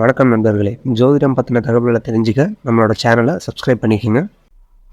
வணக்கம் நண்பர்களே. ஜோதிடம் பற்றின தகவல்களை தெரிஞ்சுக்க நம்மளோட சேனலை சப்ஸ்கிரைப் பண்ணிக்கோங்க.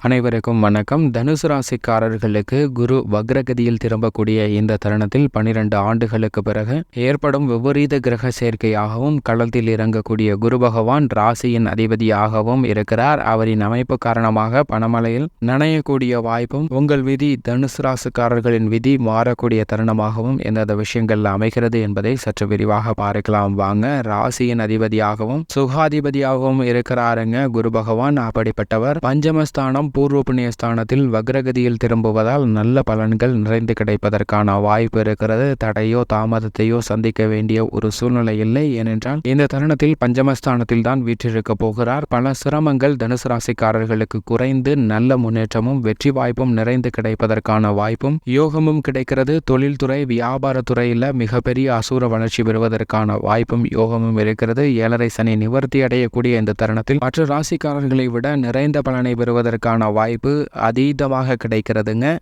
அனைவருக்கும் வணக்கம். தனுசு ராசிக்காரர்களுக்கு குரு வக்ரகதியில் திரும்பக்கூடிய இந்த தருணத்தில் பனிரெண்டு ஆண்டுகளுக்கு பிறகு ஏற்படும் விபரீத கிரக சேர்க்கையாகவும் களத்தில் இறங்கக்கூடிய குரு பகவான் ராசியின் அதிபதியாகவும் இருக்கிறார். அவரின் அமைப்பு காரணமாக பணமலையில் நனையக்கூடிய வாய்ப்பும் உங்கள் விதி தனுசு ராசிக்காரர்களின் விதி மாறக்கூடிய தருணமாகவும் எந்தெந்த விஷயங்கள்ல அமைகிறது என்பதை சற்று விரிவாக பார்க்கலாம். வாங்க ராசியின் அதிபதியாகவும் சுகாதிபதியாகவும் இருக்கிறாருங்க குரு பகவான். அப்படிப்பட்டவர் பஞ்சமஸ்தானம் பூர்வ புண்ணிய ஸ்தானத்தில் வக்ரகதியில் திரும்புவதால் நல்ல பலன்கள் நிறைந்து கிடைப்பதற்கான வாய்ப்பு இருக்கிறது. தடையோ தாமதத்தையோ சந்திக்க வேண்டிய ஒரு சூழ்நிலை இல்லை. ஏனென்றால் இந்த தருணத்தில் பஞ்சமஸ்தானத்தில் தான் வீற்றிருக்க போகிறார். பல சிரமங்கள் தனுசு ராசிக்காரர்களுக்கு குறைந்து நல்ல முன்னேற்றமும் வெற்றி வாய்ப்பும் நிறைந்து கிடைப்பதற்கான வாய்ப்பும் யோகமும் கிடைக்கிறது. தொழில்துறை வியாபாரத்துறையில் மிகப்பெரிய அசூர வளர்ச்சி பெறுவதற்கான வாய்ப்பும் யோகமும் இருக்கிறது. ஏழரை சனி நிவர்த்தி அடையக்கூடிய இந்த தருணத்தில் மற்ற ராசிக்காரர்களை விட நிறைந்த பலனை பெறுவதற்கான வாய்ப்பு அதீதமாக கிடைக்கிறதுங்க.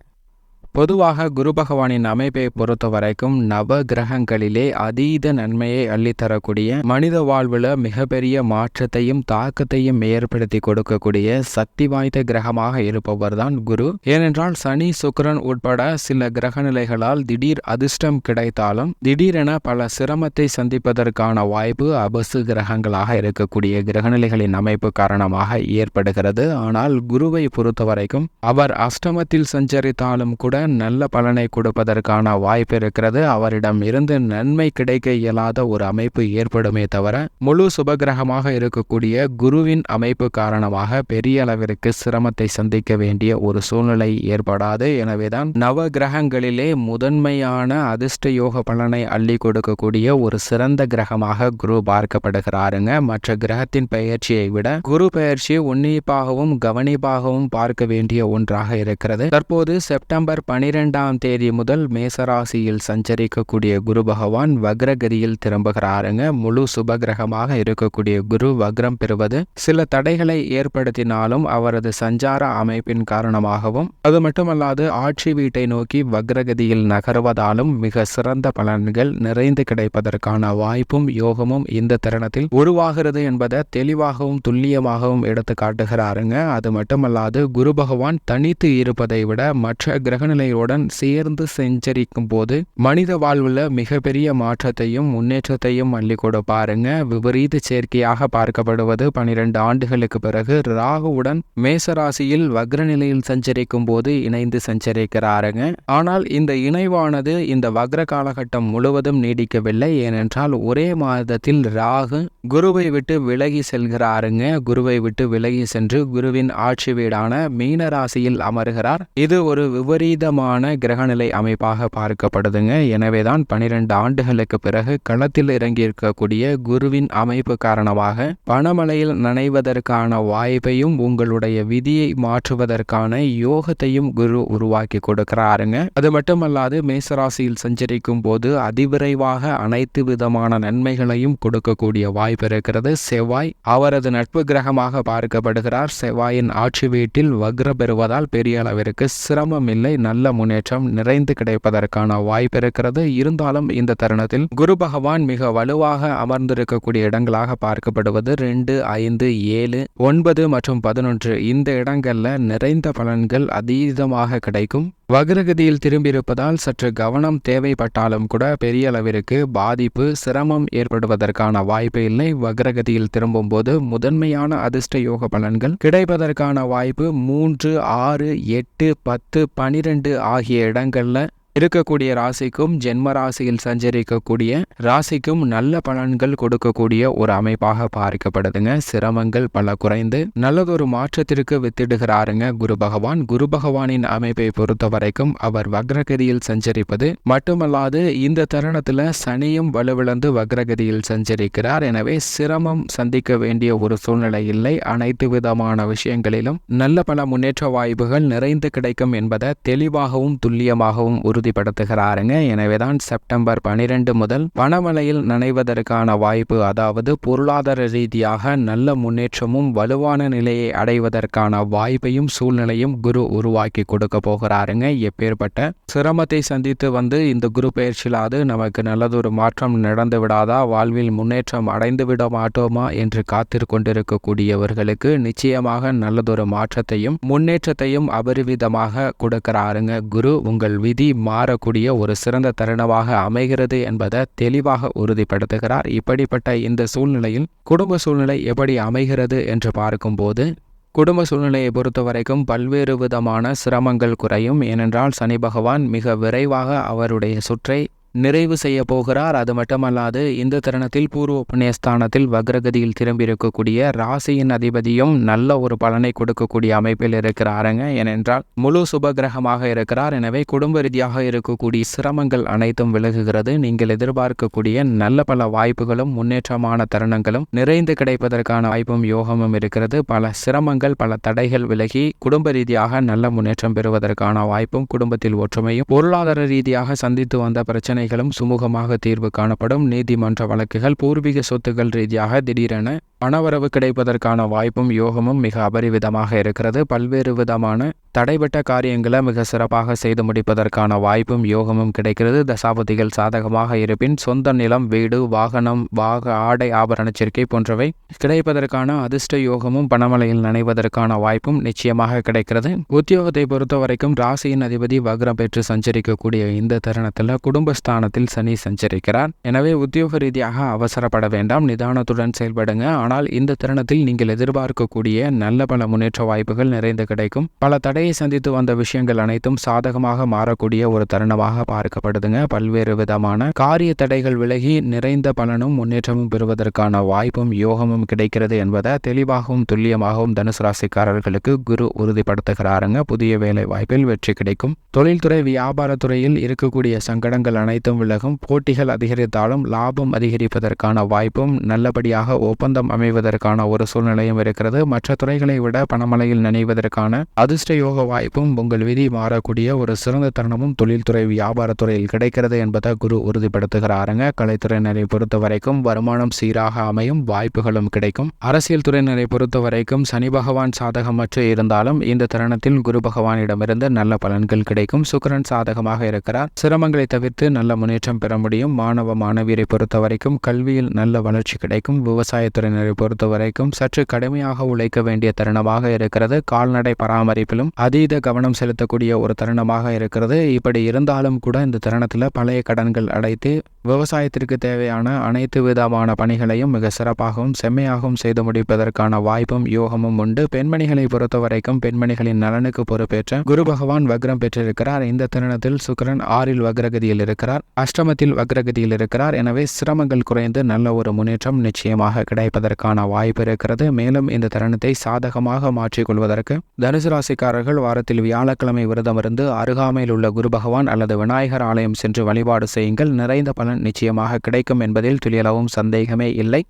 பொதுவாக குரு பகவானின் அமைப்பை பொறுத்த வரைக்கும் நவ கிரகங்களிலே அதீத நன்மையை அள்ளித்தரக்கூடிய மனித வாழ்வில் மிகப்பெரிய மாற்றத்தையும் தாக்கத்தையும் ஏற்படுத்தி கொடுக்கக்கூடிய சக்தி வாய்ந்த கிரகமாக இருப்பவர் தான் குரு. ஏனென்றால் சனி சுக்கிரன் உட்பட சில கிரக நிலைகளால் திடீர் அதிர்ஷ்டம் கிடைத்தாலும் திடீரென பல சிரமத்தை சந்திப்பதற்கான வாய்ப்பு அபசு கிரகங்களாக இருக்கக்கூடிய கிரகநிலைகளின் அமைப்பு காரணமாக ஏற்படுகிறது. ஆனால் குருவை பொறுத்த வரைக்கும் அவர் அஷ்டமத்தில் சஞ்சரித்தாலும் கூட நல்ல பலனை கொடுப்பதற்கான வாய்ப்பு இருக்கிறது. அவரிடம் இருந்து நன்மை கிடைக்க இயலாத ஒரு அமைப்பு ஏற்படுமே தவிர முழு சுபகிரகமாக இருக்கக்கூடிய குருவின் அமைப்பு காரணமாக பெரிய அளவிற்கு சிரமத்தை சந்திக்க வேண்டிய ஒரு சூழ்நிலை ஏற்படாது. எனவேதான் நவ கிரகங்களிலே முதன்மையான அதிர்ஷ்ட யோக பலனை அள்ளி கொடுக்கக்கூடிய ஒரு சிறந்த கிரகமாக குரு பார்க்கப்படுகிறாருங்க. மற்ற கிரகத்தின் பெயர்ச்சியை விட குரு பெயர்ச்சி உன்னிப்பாகவும் கவனிப்பாகவும் பார்க்க வேண்டிய ஒன்றாக இருக்கிறது. தற்போது செப்டம்பர் பனிரெண்டாம் தேதி முதல் மேசராசியில் சஞ்சரிக்கக்கூடிய குரு பகவான் வக்ரகதியில் திரும்புகிறாருங்க. முழு சுபகிரகமாக இருக்கக்கூடிய குரு வக்ரம் பெறுவது சில தடைகளை ஏற்படுத்தினாலும் அவரது சஞ்சார அமைப்பின் காரணமாகவும் அது மட்டுமல்லாது ஆட்சி வீட்டை நோக்கி வக்ரகதியில் நகர்வதாலும் மிக சிறந்த பலன்கள் நிறைந்து கிடைப்பதற்கான வாய்ப்பும் யோகமும் இந்த தருணத்தில் உருவாகிறது என்பதை தெளிவாகவும் துல்லியமாகவும் எடுத்து காட்டுகிறாருங்க அது மட்டுமல்லாது குரு பகவான் தனித்து இருப்பதை விட மற்ற சூழ்நிலையுடன் சேர்ந்து செஞ்சரிக்கும் போது மனித வாழ்வில் மிகப்பெரிய மாற்றத்தையும் முன்னேற்றத்தையும் அள்ளி கொடுப்பாருங்க விபரீத சேர்க்கையாக பார்க்கப்படுவது பனிரெண்டு ஆண்டுகளுக்கு பிறகு ராகுவுடன் மேசராசியில் வக்ர நிலையில் சஞ்சரிக்கும் போது இணைந்து சஞ்சரிக்கிறாருங்க. ஆனால் இந்த இணைவானது இந்த வக்ர காலகட்டம் முழுவதும் நீடிக்கவில்லை. ஏனென்றால் ஒரே மாதத்தில் ராகு குருவை விட்டு விலகி செல்கிறாருங்க. குருவை விட்டு விலகி சென்று குருவின் ஆட்சி வீடான மீனராசியில் அமர்கிறார். இது ஒரு விபரீத விபரீதமான கிரகநிலை அமைப்பாக பார்க்கப்படுதுங்க. எனவேதான் பனிரெண்டு ஆண்டுகளுக்கு பிறகு களத்தில் இறங்கியிருக்கக்கூடிய குருவின் அமைப்பு காரணமாக பணமழையில் நனைவதற்கான வாய்ப்பையும் உங்களுடைய விதியை மாற்றுவதற்கான யோகத்தையும் குரு உருவாக்கி கொடுக்கிறாருங்க. அது மட்டுமல்லாது மேசராசியில் சஞ்சரிக்கும் போது அதிவிரைவாக அனைத்து விதமான நன்மைகளையும் கொடுக்கக்கூடிய வாய்ப்பு இருக்கிறது. செவ்வாய் அவரது நட்பு கிரகமாக பார்க்கப்படுகிறார். செவ்வாயின் ஆட்சி வீட்டில் வக்ர பெறுவதால் பெரிய அளவிற்கு சிரமம் இல்லை நல்ல முன்னேற்றம் நிறைந்து கிடைப்பதற்கான வாய்ப்பு இருக்கிறது. இருந்தாலும் இந்த தருணத்தில் குரு பகவான் மிக வலுவாக அமர்ந்திருக்கக்கூடிய இடங்களாக பார்க்கப்படுவது ரெண்டு ஐந்து ஏழு ஒன்பது மற்றும் பதினொன்று. இந்த இடங்கள்ல நிறைந்த பலன்கள் அதீதமாக கிடைக்கும். வக்ரகதியில் திரும்பியிருப்பதால் சற்று கவனம் தேவைப்பட்டாலும் கூட பெரிய அளவிற்கு பாதிப்பு சிரமம் ஏற்படுவதற்கான வாய்ப்பு இல்லை. வக்ரகதியில் திரும்பும்போது முதன்மையான அதிர்ஷ்ட யோக பலன்கள் கிடைப்பதற்கான வாய்ப்பு மூன்று ஆறு எட்டு பத்து பனிரெண்டு ஆகிய இடங்களில் இருக்கக்கூடிய ராசிக்கும் ஜென்ம ராசியில் சஞ்சரிக்கக்கூடிய ராசிக்கும் நல்ல பலன்கள் கொடுக்கக்கூடிய ஒரு அமைப்பாக பார்க்கப்படுதுங்க. சிரமங்கள் பல குறைந்து நல்லதொரு மாற்றத்திற்கு வித்திடுகிறாருங்க குரு பகவான். குரு பகவானின் அமைப்பை பொறுத்த வரைக்கும் அவர் வக்ரகதியில் சஞ்சரிப்பது மட்டுமல்லாது இந்த தருணத்துல சனியும் வலுவிழந்து வக்ரகதியில் சஞ்சரிக்கிறார். எனவே சிரமம் சந்திக்க வேண்டிய ஒரு சூழ்நிலை இல்லை. அனைத்து விதமான விஷயங்களிலும் நல்ல பல முன்னேற்ற வாய்ப்புகள் நிறைந்து கிடைக்கும் என்பதை தெளிவாகவும் துல்லியமாகவும் உறுதி உறுதிப்படுத்துகிறாருங்க. எனவேதான் செப்டம்பர் பனிரெண்டு முதல் பணமழையில் நனைவதற்கான வாய்ப்பு அதாவது பொருளாதார ரீதியாக நல்ல முன்னேற்றமும் வலுவான நிலையை அடைவதற்கான வாய்ப்பையும் சூழ்நிலையும் குரு உருவாக்கி கொடுக்க போகிறாருங்க. எப்பேற்பட்ட சிரமத்தை சந்தித்து வந்து இந்த குரு பயிற்சியிலாது நமக்கு நல்லதொரு மாற்றம் நடந்து விடாதா? வாழ்வில் முன்னேற்றம் அடைந்து விட மாட்டோமா? என்று காத்திரு கொண்டிருக்கக்கூடியவர்களுக்கு நிச்சயமாக நல்லதொரு மாற்றத்தையும் முன்னேற்றத்தையும் அபரிவிதமாக கொடுக்கிறாருங்க. குரு உங்கள் விதி மா மாறக்கூடிய ஒரு சிறந்த தருணமாக அமைகிறது என்பதை தெளிவாக உறுதிப்படுத்துகிறார். இப்படிப்பட்ட இந்த சூழ்நிலையில் குடும்ப சூழ்நிலை எப்படி அமைகிறது என்று பார்க்கும்போது குடும்ப சூழ்நிலையை பொறுத்த வரைக்கும் பல்வேறு விதமான சிரமங்கள் குறையும். ஏனென்றால் சனி பகவான் மிக விரைவாக அவருடைய சுற்றை நிறைவு செய்ய போகிறார். அது மட்டுமல்லாது இந்த தருணத்தில் பூர்வ புண்ணியஸ்தானத்தில் வக்ரகதியில் திரும்பியிருக்கக்கூடிய ராசியின் அதிபதியும் நல்ல ஒரு பலனை கொடுக்கக்கூடிய அமைப்பில் இருக்கிறாருங்க. ஏனென்றால் முழு சுபகிரகமாக இருக்கிறார். எனவே குடும்ப ரீதியாக இருக்கக்கூடிய சிரமங்கள் அனைத்தும் விலகுகிறது. நீங்கள் எதிர்பார்க்கக்கூடிய நல்ல பல வாய்ப்புகளும் முன்னேற்றமான தருணங்களும் நிறைந்து கிடைப்பதற்கான வாய்ப்பும் யோகமும் இருக்கிறது. பல சிரமங்கள் பல தடைகள் விலகி குடும்ப ரீதியாக நல்ல முன்னேற்றம் பெறுவதற்கான வாய்ப்பும் குடும்பத்தில் ஒற்றுமையும் பொருளாதார ரீதியாக சந்தித்து வந்த பிரச்சனை பிரச்சனைகளும் சுமூகமாக தீர்வு காணப்படும். நீதிமன்ற வழக்குகள் பூர்வீக சொத்துக்கள் ரீதியாக திடீரென பணவரவு கிடைப்பதற்கான வாய்ப்பும் யோகமும் மிக அபரிவிதமாக இருக்கிறது. பல்வேறு விதமான தடைபட்ட காரியங்களை மிக சிறப்பாக செய்து முடிப்பதற்கான வாய்ப்பும் யோகமும் கிடைக்கிறது. தசாபதிகள் சாதகமாக இருப்பின் சொந்த நிலம் வீடு வாகனம் வாக ஆடை ஆபரண சேர்க்கை போன்றவை கிடைப்பதற்கான அதிர்ஷ்ட யோகமும் பணமலையில் நனைவதற்கான வாய்ப்பும் நிச்சயமாக கிடைக்கிறது. உத்தியோகத்தை பொறுத்த வரைக்கும் ராசியின் அதிபதி வக்ரம் பெற்று சஞ்சரிக்கக்கூடிய இந்த தருணத்தில் குடும்பஸ்தானத்தில் சனி சஞ்சரிக்கிறார். எனவே உத்தியோக ரீதியாக அவசரப்பட வேண்டாம். நிதானத்துடன் செயல்படுங்க. ஆனால் இந்த தருணத்தில் நீங்கள் எதிர்பார்க்கக்கூடிய நல்ல பல முன்னேற்ற வாய்ப்புகள் நிறைந்து கிடைக்கும். பல தடையை சந்தித்து வந்த விஷயங்கள் அனைத்தும் சாதகமாக மாறக்கூடிய ஒரு தருணமாக பார்க்கப்படுதுங்க. பல்வேறு விதமான காரிய தடைகள் விலகி நிறைந்த பலனும் முன்னேற்றமும் பெறுவதற்கான வாய்ப்பும் யோகமும் கிடைக்கிறது என்பதை தெளிவாகவும் துல்லியமாகவும் தனுசு ராசிக்காரர்களுக்கு குரு உறுதிப்படுத்துகிறாருங்க. புதிய வேலை வாய்ப்பில் வெற்றி கிடைக்கும். தொழில்துறை வியாபாரத்துறையில் இருக்கக்கூடிய சங்கடங்கள் அனைத்தும் விலகும். போட்டிகள் அதிகரித்தாலும் லாபம் அதிகரிப்பதற்கான வாய்ப்பும் நல்லபடியாக ஒப்பந்தம் அமைவதற்கான ஒரு சூழ்நிலையும் இருக்கிறது. மற்ற துறைகளை விட பணமழையில் நினைவதற்கான அதிர்ஷ்ட யோக வாய்ப்பும் உங்கள் விதி மாறக்கூடிய ஒரு சிறந்த தருணமும் தொழில்துறை வியாபாரத்துறையில் கிடைக்கிறது என்பதை குரு உறுதிப்படுத்துகிறாருங்க. கலைத்துறையினரை பொறுத்த வரைக்கும் வருமானம் சீராக அமையும் வாய்ப்புகளும் கிடைக்கும். அரசியல் துறையினரை பொறுத்த வரைக்கும் சனி பகவான் சாதகமற்று இருந்தாலும் இந்த தருணத்தில் குரு பகவானிடமிருந்து நல்ல பலன்கள் கிடைக்கும். சுக்கிரன் சாதகமாக இருக்கிறார். சிரமங்களை தவிர்த்து நல்ல முன்னேற்றம் பெற முடியும். மாணவ மாணவியரை பொறுத்த வரைக்கும் கல்வியில் நல்ல வளர்ச்சி கிடைக்கும். விவசாயத்துறையினரை பொறுத்த வரைக்கும் சற்று கடுமையாக உழைக்க வேண்டிய தருணமாக இருக்கிறது. கால்நடை பராமரிப்பிலும் அதீத கவனம் செலுத்தக்கூடிய ஒரு தருணமாக இருக்கிறது. இப்படி இருந்தாலும் கூட இந்த தருணத்தில் பழைய கடன்கள் அடைத்து விவசாயத்திற்கு தேவையான அனைத்து விதமான பணிகளையும் மிக சிறப்பாகவும் செம்மையாகவும் செய்து முடிப்பதற்கான வாய்ப்பும் யோகமும் உண்டு. பெண்மணிகளை பொறுத்த வரைக்கும் பெண்மணிகளின் நலனுக்கு பொறுப்பேற்ற குரு பகவான் வக்ரம் பெற்றிருக்கிறார். இந்த தருணத்தில் சுக்கரன் ஆறில் வக்ரகதியில் இருக்கிறார் அஷ்டமத்தில் வக்ரகதியில் இருக்கிறார். எனவே சிரமங்கள் குறைந்து நல்ல ஒரு முன்னேற்றம் நிச்சயமாக கிடைப்பதற்கான வாய்ப்பு இருக்கிறது. மேலும் இந்த தருணத்தை சாதகமாக மாற்றிக்கொள்வதற்கு தனுசு ராசிக்காரர்கள் வாரத்தில் வியாழக்கிழமை விரதமிருந்து அருகாமையில் உள்ள குரு பகவான் அல்லது விநாயகர் ஆலயம் சென்று வழிபாடு செய்யுங்கள். நிறைந்த பலன் நிச்சயமாக கிடைக்கும் என்பதில் துளியளவும் சந்தேகமே இல்லை.